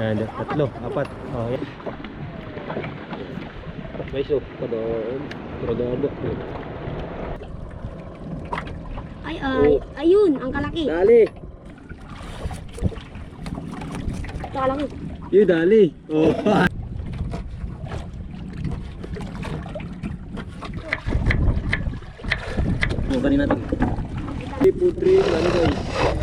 Ayan, tatlo, apat. Oh, yan. Guys, oh, kadoon. Kadoon. Ay, ay, ayun, ang kalaki. Dali. Kalaki. Yung dali. Oh. Bukanin natin. Putri, ano guys?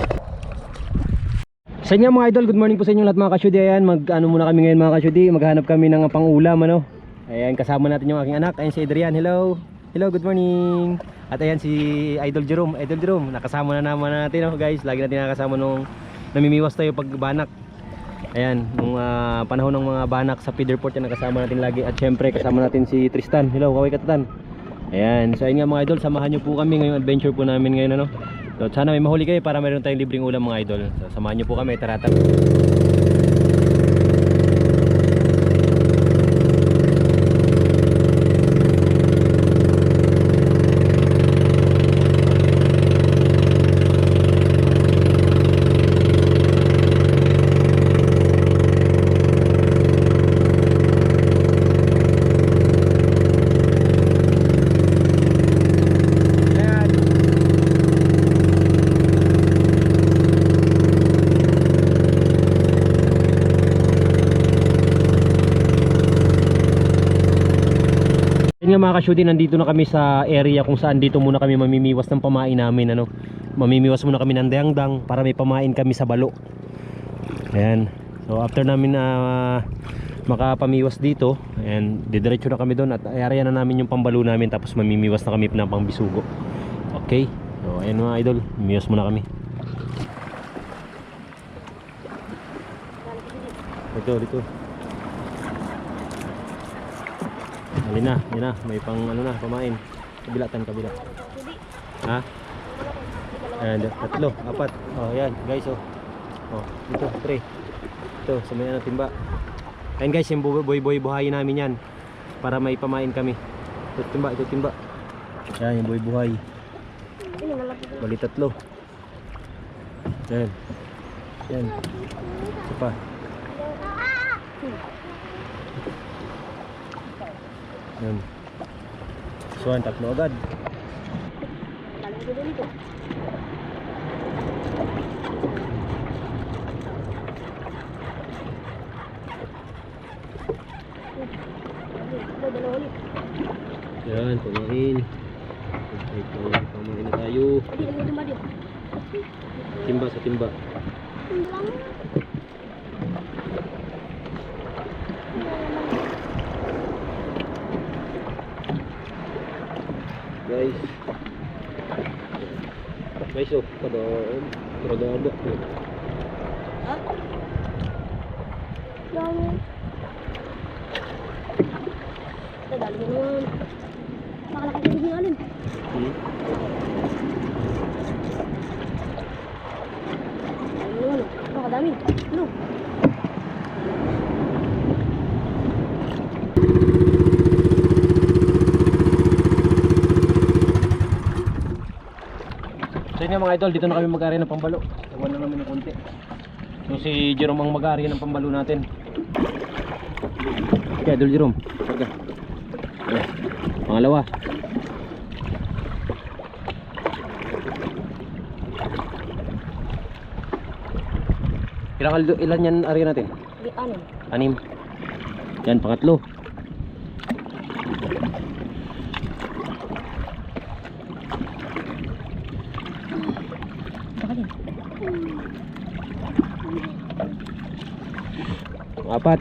Sa inyo mga idol, good morning po sa inyo lahat mga kasyudi Ayan, mag ano muna kami ngayon mga kasyudi Maghanap kami ng pangulam ano? Ayan, kasama natin yung aking anak. Ayan si Adrian, hello. Hello, good morning. At ayan si Idol Jerome. Idol Jerome, nakasama na naman natin oh, guys. Lagi natin nakasama nung namimiwas tayo pag banak. Ayan, nung ah, panahon ng mga banak sa feederport yan nakasama natin lagi. At syempre kasama natin si Tristan. Hello, kaway katatan Ayan, so ayun nga mga idol, samahan nyo po kami. Ngayong adventure po namin ngayon ano So, sana may mahuli kayo para meron tayong libreng ulam mga idol. So, samahan nyo po kami, tara tara. Nga mga kasyudi, nandito na kami sa area kung saan dito muna kami mamimiwas ng pamain namin. Ano? Mamimiwas muna kami ng dayangdang para may pamain kami sa balo. Ayan. So after namin na makapamiwas dito, ayan, didiretso na kami doon at area na namin yung pambalo namin tapos mamimiwas na kami ng pangbisugo. Okay. So ayan mga idol, mimiwas muna kami. Dito, dito. Alin na, yun na, may pang ano na, pamain. Kabila tan, kabila. Ha? Ayan, tatlo, apat. Oh, yan, guys, oh. Oh, dito, tre. Ito, sa may ano, timba. Ayan guys, yung buhay buhayin namin yan. Para may pamain kami. Ito timba, ito timba. Yan, yung buhay buhay. Ayun, malapit. Bali tatlo. Yan. Yan. Isa pa. Yan. So, yan, tatlo agad. Yan, pamain. Ito, pamain na tayo. Timba sa timba. Guys. Guys, oh, kadoon. Kadoon. Ha? Dami. Ito, dali mo naman. Makalaki ko din alin. Hmm? Dali mo naman. Ito, kadami. Ano? So yun nga mga idol, dito na kami mag-ari ng pambalo. Tawa na namin ng konti. So si Jerome ang mag-ari ng pambalo natin. Okay, idol Jerome. Pagka. Okay. Pangalawa. Aldo, ilan yan ari natin? Di, ano? Anim. Yan, pangatlo. Baka din. Apat.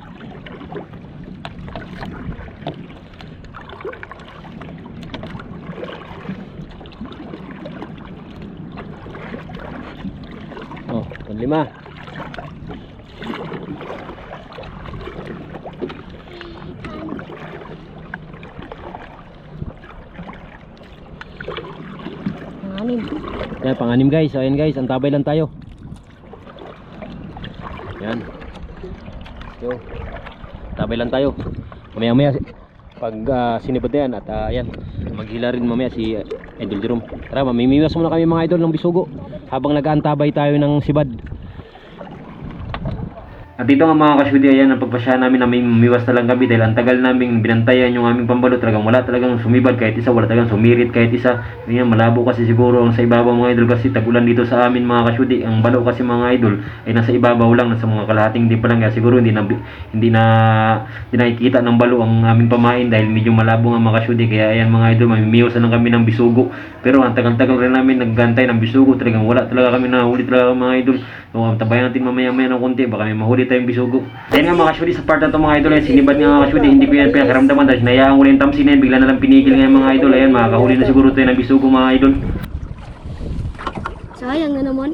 Oh, panlima. Ang anim. Yan, pang-anim guys. So, ayan guys, antabay lang tayo. Yan. So, tabay lang tayo. Mamaya-maya, pag uh, sinibad na yan, at ah, yan, maghila rin mamaya si uh, Idol Jerome. Tara, mamimiwas muna kami mga idol ng bisugo. Habang nag-aantabay tayo ng sibad. At dito nga mga kasyudi, ayan, ang pagpasya namin na may umiwas na lang kami dahil ang tagal namin binantayan yung aming pambalo. Talagang wala talagang sumibad kahit isa, wala talagang sumirit kahit isa. Ganyan, malabo kasi siguro ang sa ibabaw mga idol kasi tagulan dito sa amin mga kasyudi. Ang balo kasi mga idol ay nasa ibabaw lang, nasa mga kalahating di pa lang. Kaya siguro hindi na, hindi na, hindi nakikita ng balo ang aming pamain dahil medyo malabo nga mga kasyudi. Kaya ayan mga idol, mamimiwas na lang kami ng bisugo. Pero ang tagal-tagal rin namin naggantay ng bisugo. Talagang wala talaga kami nahuli talaga mga idol. So, tabayan natin mamaya-maya ng konti. Baka may mahuli tayong bisugo. Ayan nga mga kasyudi, sa part na to mga idol, ayan, sinibad nga mga kasyudi, hindi ko yan pinakaramdaman dahil hinayaan ko lang yung tamsin na yan, bigla na lang pinigil nga yung mga idol. Ayan, makakahuli na siguro tayo ng bisugo mga idol. Sayang na naman.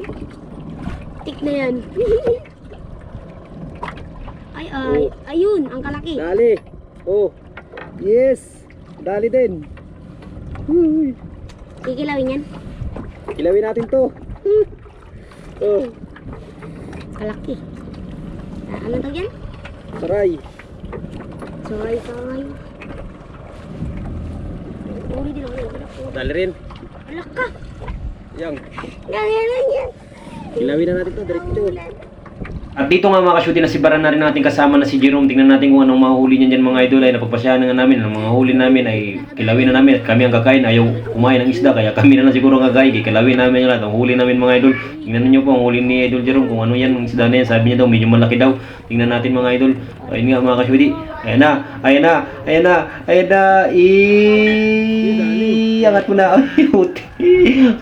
Tik na yan. ay, ay. Ayun, ang kalaki. Dali. Oh. Yes. Dali din. Uy. Kikilawin yan. Kilawin natin to. Oh. Kalaki. Ano tawag yan? Saray. Saray, saray. Uli din ako. Dali rin. Alak ka. Yang. Yan, yan, yan. Kilawin na natin to. Diretso. At dito nga mga kasyuti, nasibaran na rin natin kasama na si Jerome. Tingnan natin kung anong mahuli niyan dyan mga idol. Ay napagpasyahan na nga namin. Ang mga huli namin ay kilawin na namin. At kami ang kakain. Ayaw kumain ng isda. Kaya kami na lang siguro ang kakain. Kilawin namin lahat. Ang huli namin mga idol. Tingnan niyo po ang huli ni Idol Jerome. Kung ano yan, ang isda na yan. Sabi niya daw, medyo malaki daw. Tingnan natin mga idol. Ayun nga mga kasyuti. Ayan na. Ayan na. Ayan na. Ayan na. I... Angat ko na.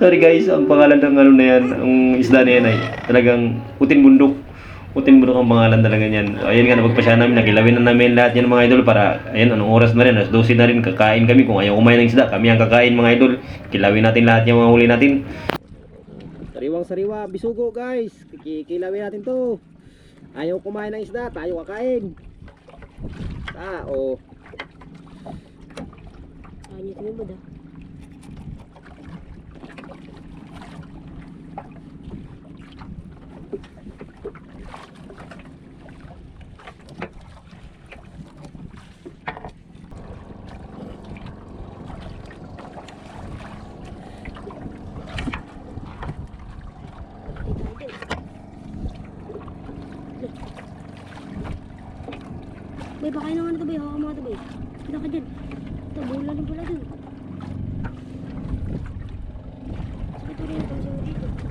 Sorry guys. Ang pangalan ng ano na yan. Ang isda na yan ay talagang putin bundok. Putin bundok ang pangalan talaga niyan. So, ayun nga, napagpasya namin, nakilawin na namin lahat yan mga idol para, ayun, anong oras na rin, alas 12 na rin, kakain kami. Kung ayaw kumain ng isda, kami ang kakain mga idol. Kilawin natin lahat yung mga huli natin. Sariwang sariwa, bisugo guys. Kilawin natin to. Ayaw kumain ng isda, tayo kakain. Tao. Ayaw niyo tumibod ah. Bay, baka yun naman ito, bay. Hawa mo ito, bay. Kita ka dyan. Ito, bola na pala dun. Ito rin ito, dito. Siguro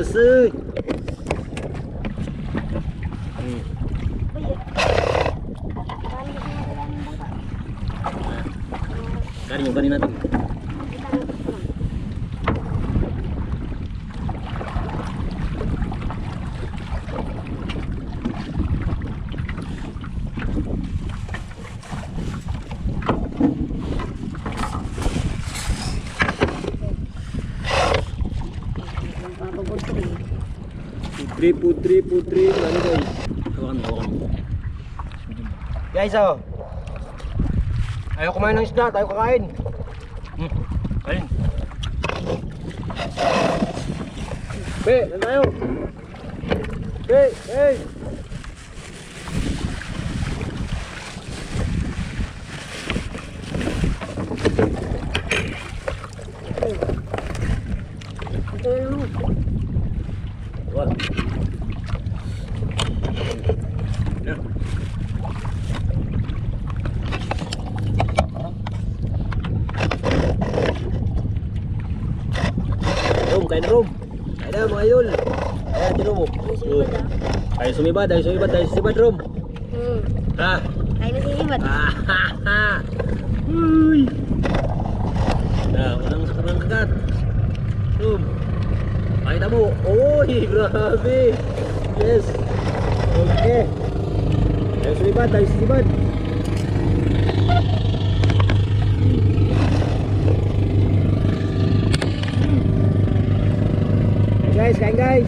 to bangka? Karin yung kanin natin. 3 po, 3 po, Ano guys? Hawakan mo. Guys, oh. Ayaw kumain ng isda, tayo kakain. Hmm, kain. Be, tayo. Be, hey. Idol. Ayan, tino mo. Ay, sumibad ah. Tayo sumibad, tayo sumibad, tayo sumibad Rom. Hmm. Ha? Tayo na sumibad. Ah, ha, ha. Uy. Na, walang sakarang kagat. Rom. Pakita mo. Uy, grabe. Yes. Okay. Tayo sumibad, tayo sumibad. Guys, kain guys.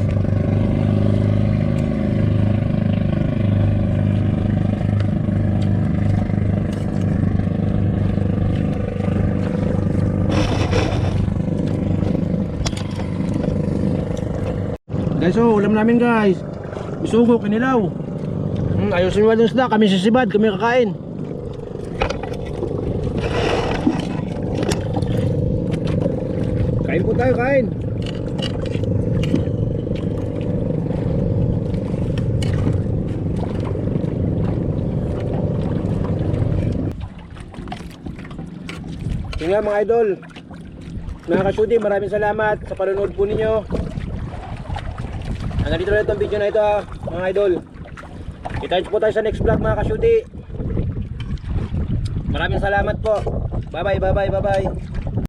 Guys, oh, ulam namin guys. Bisugo, kinilaw. Hmm, ayaw sumibad ng isda, kami sisibad, kami kakain. Kain po tayo, kain. Yun nga mga idol. Mga ka-shooting, maraming salamat sa panonood po ninyo. Hanggang dito na itong video na ito ah, mga idol. Kita po tayo sa next vlog mga ka-shooting. Maraming salamat po. Bye bye, bye bye, bye bye.